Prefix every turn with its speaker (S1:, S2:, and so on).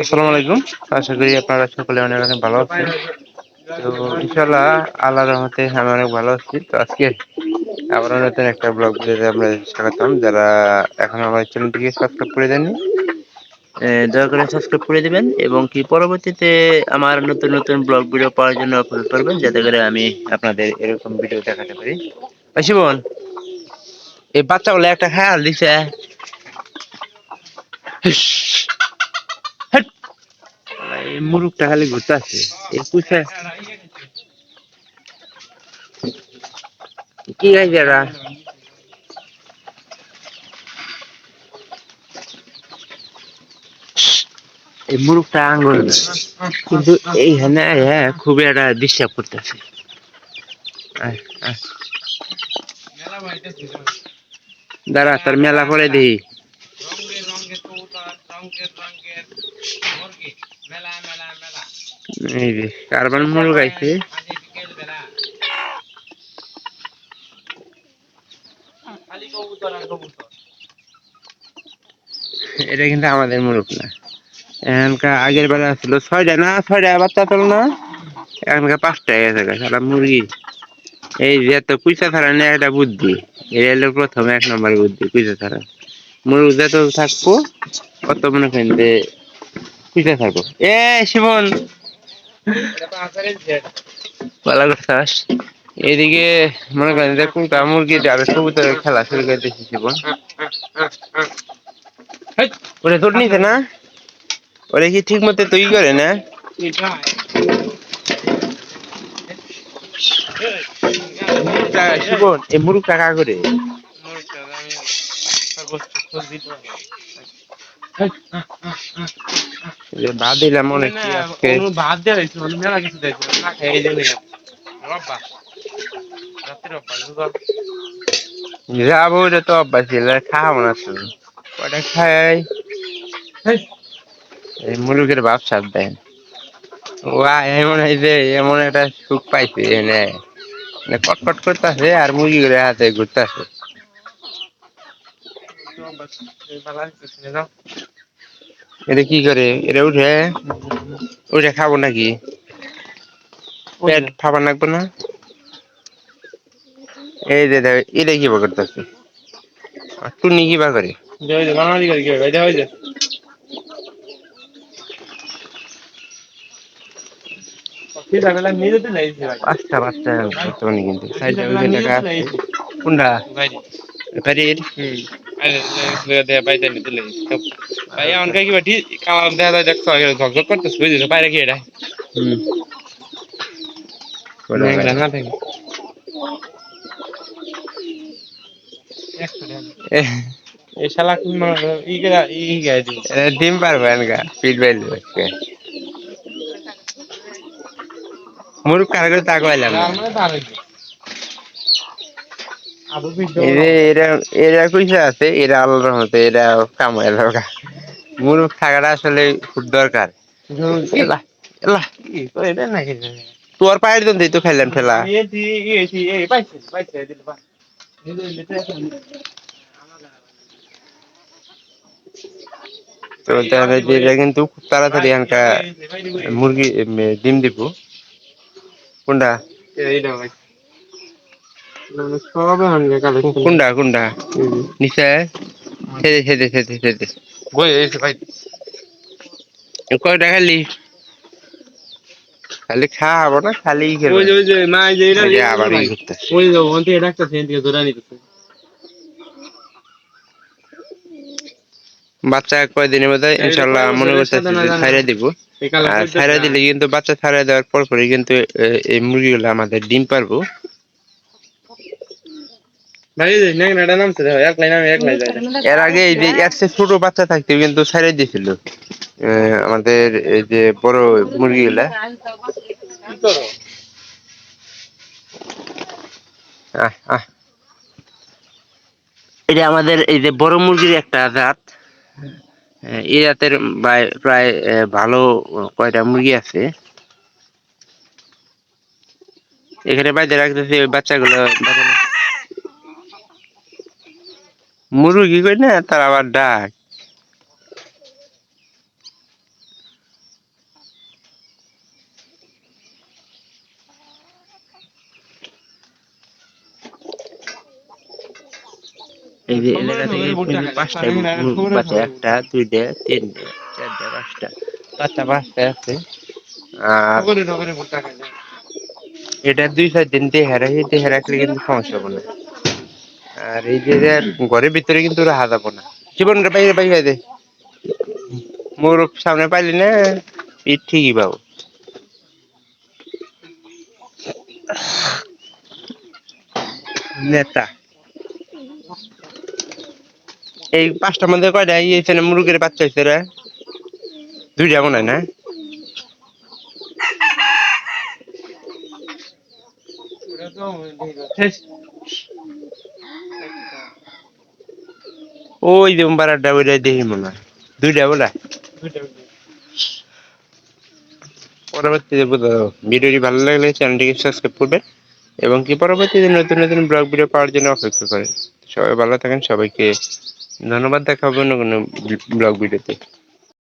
S1: আসসালামু আলাইকুম। আশা করি আপনারা সকলে অনেক অনেক ভালো আছেন। তো ইনশাল্লাহ আল্লাহ রহমতে আমি অনেক ভালো আছি। তো আজকে আবার নতুন একটা ব্লগ ভিডিওতে আপনাদের স্বাগতম। যারা এখন আমার চ্যানেলটিকে সাবস্ক্রাইব করে দেননি দয়া করে সাবস্ক্রাইব করে দিবেন এবং কি পরবর্তীতে আমার নতুন নতুন ব্লগ ভিডিও পাওয়ার জন্য অপলোড করবেন, যাতে করে আমি আপনাদের এরকম ভিডিও দেখাতে পারি। ভাই শিবন এই বাচ্চাগুলো একটা খেয়াল দিছে। মুরুখটা খালি ঘুরতে আছে এই পুষে কি গাইছে এরা এই মুরুখটা আঙ্গুল। কিন্তু এইখানে হ্যাঁ খুবই একটা ডিস্টার্ব করতেছে। দাঁড়া, তার মেলা করে দিই
S2: রঙের রঙের কবুতর রঙের রঙের মুরগি মেলা মেলা মেলা
S1: এই যে কারবান
S2: আর কবুতর।
S1: এটা কিন্তু আমাদের মুরগ না। এখানকার আগের বেলা ছিল ছয়টা না? ছয়টা বাচ্চা তোল না? এখানকার পাঁচটা গেছে সারা মুরগি। এই যে এত কুইচা ছাড়া নেই একটা বুদ্ধি। এটা হলো প্রথম এক নম্বর বুদ্ধি কুইচা ছাড়া। মুরগ যত থাকব। কত মনে করেন যে থাকব এ শিবন
S2: তো
S1: এদিকে মনে করেন যে মুরগি কবুতরের খেলা শুরু করে দিয়েছি জীবন ওটা তোর নিতে না? ওরা কি ঠিক মতো তৈরি করে না? শিবন এই মুরগ টাকা করে? যে ভাত দিলাম অনেক কি আজকে?
S2: ভাত দেওয়া হয়েছে মানে মেলা কিছু দিয়েছে না খাই এই জন্য রব্বা। রাত্রের রব্বা দুবার
S1: যাব ওটা তো অভ্যাস ছিল খাওয়াবো না ওটা খাই এই মুরগের ভাব সাপ দেন ওয়া এমন হয়েছে এমন একটা সুখ পাইছে এনে। কটকট করতেছে আর মুরগি করে হাতে ঘুরতেছে। এটা কি করে? এটা উঠে। উঠে খাব নাকি? পেট খাবার লাগবে না? এই যে দেখ এটা কি বা করতেছে টুনি কি বা করে
S2: কি
S1: পাঁচটা পাঁচটা বর্তমানে কিন্তু। টাকা কোনটা?
S2: ভাই দেন দিলে। ভাই এখন কাই কি বাটি কালার দেখা যায় দেখছ ঝকঝক করতেছ বুঝলি বাইরে কি এটা? না থাকে। এই শালা কি মানে ই গা ই গায় দি
S1: ডিম পারবে পিট বাইল
S2: ভালো কি আবু বিদ্য
S1: এই যে এরা এরা কইসা আছে এরা আল্লাহর রহমতে এরা কামাই লাগা মুরুখ থাকাটা আসলে খুব দরকার। তোর পায়ের জন্য তো খাইলাম ঠেলা। তো যে এরা কিন্তু খুব তাড়াতাড়ি এনকা মুরগি ডিম দিব। কোনটা?
S2: এইটা ভাই। সবে
S1: কোনটা কোনটা নিচে সেদে সেদে সেদে সেদে
S2: এসে ভাই।
S1: খালি? খাওয়াবো না খালি। খেলব
S2: ওই ওই যে না যে এটা
S1: আবার
S2: ওই যে ওখান থেকে ডাকতেছে এদিকে ধরে নিতেছে।
S1: বাচ্চা কয়দিনের মধ্যে? ইনশাল্লাহ মনে করতেছি যে দিব। আর দিলে কিন্তু বাচ্চা ছাইরা দেওয়ার পর পরে কিন্তু এই মুরগিগুলো আমাদের ডিম পারব
S2: ভাই এই যে ন্যাংরাটা নামছে দেখো এক লাইন আমি এক লাইন যাই
S1: এর আগে এই যে চেয়ে ছোট বাচ্চা থাকতে কিন্তু ছাইরা দিয়েছিল আমাদের এই যে বড় মুরগিগুলা। আহ, আহ। এটা আমাদের এই যে বড় মুরগির একটা জাত এই জাতের প্রায় ভালো কয়টা মুরগি আছে? এখানে বাইরে রাখতেছি বাচ্চাগুলো। মুরগি কই না তার আবার ডাক। পাঁচটা পাঁচটা পাঁচটা পাঁচটা আছে। আর এটা দুই চার দিন দেহারা সেই দেহারা কিন্তু সমস্যা হবে না। আর এই যে ঘরের ভিতরে কিন্তু ওরা হাজাবো না জীবন রে বাইরে বাইরে দে। মোর সামনে পাইলি না পিঠ ঠিকই পাবো। নেতা। এই পাঁচটার মধ্যে কয়টা? এই এখানে মুরগির বাচ্চা হয়েছে রে। দুইটা মনে হয় না
S2: ওরা তো শেষ
S1: ওই যে বারাটা ওইটা দেখি মনে হয়। দুইটা বলা। পরবর্তীতে ভিডিওটি ভালো লাগলে চ্যানেলটিকে সাবস্ক্রাইব করবেন এবং কি পরবর্তীতে নতুন নতুন ব্লগ ভিডিও পাওয়ার জন্য অপেক্ষা করেন। সবাই ভালো থাকেন, সবাইকে ধন্যবাদ দেখা হবে অন্য কোনো ব্লগ ভিডিওতে